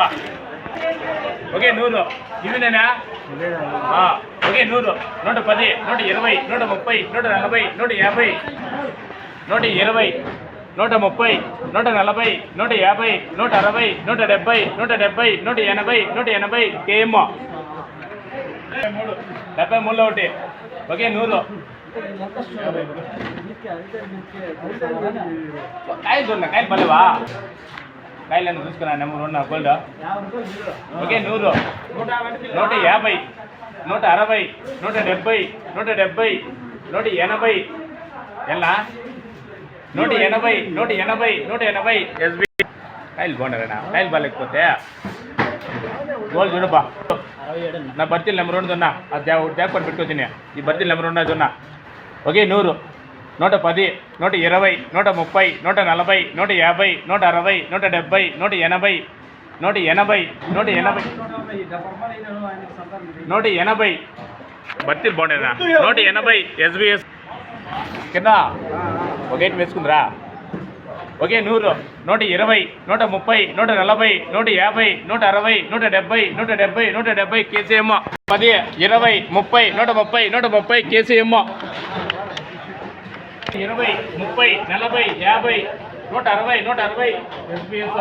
ಬಾ. ఓకే నూరు ఇవి నేనా ఆ, ఓకే నూరు నూట పది నూట ఇరవై నూట ముప్పై నూట నలభై నూట యాభై నూట ఇరవై నూట ముప్పై నూట నలభై నూట యాభై నూట అరవై నూట డెబ్బై నూట డెబ్బై నూట ఎనభై నూట ఎనభై కేఎమ్మో మూడు డెబ్బై మూడులో ఒకటి ఓకే నూరు కాయలు చూడ కాయలు పలేవా కాయలు అని చూసుకున్నా నెంబర్ ఉన్న గోల్డ్ ఓకే నూరు నూట యాభై నూట అరవై నూట డెబ్బై నూట డెబ్బై నూట ఎనభై ఎలా నూట ఎనభై నూట ఎనభై నూట ఎనభై ఎస్బి కాయలు బాగున్నారన్నా కాయలు బాగాలేకపోతే గోల్డ్ చూడబ్బా నా బర్తీలు నెంబర్ రెండు ఉన్నా అది జాక్పాట్ పెట్టుకొచ్చిన ఈ బర్తీలు నెంబర్ ఉన్నది ఉన్నా ఓకే నూరు నూట పది నూట ఇరవై నూట ముప్పై నూట నలభై నూట యాభై నూట అరవై నూట డెబ్బై నూట ఎనభై నూట ఎనభై నూట ఎనభై నూట ఎనభై. బర్తీలు బాగుండేదా నూట ఎనభై ఎస్బిఎస్ కింద ఒకటి వేసుకుందిరా. ఓకే నూరు నూట ఇరవై నూట ముప్పై నూట నలభై నూట యాభై నూట అరవై నూట డెబ్బై నూట డెబ్బై నూట డెబ్బై కేసీఎమ్మ. పది ఇరవై ముప్పై నూట ముప్పై నూట ముప్పై కేసీఎమ్మ. ఇరవై ముప్పై నలభై యాభై నూట అరవై నూట అరవై ఎస్పీఎస్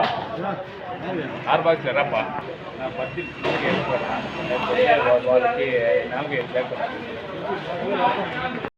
ఆరు బాక్స్ రప్ప నా పత్తి వాళ్ళకి నాలుగు ఐదు లేకపోతే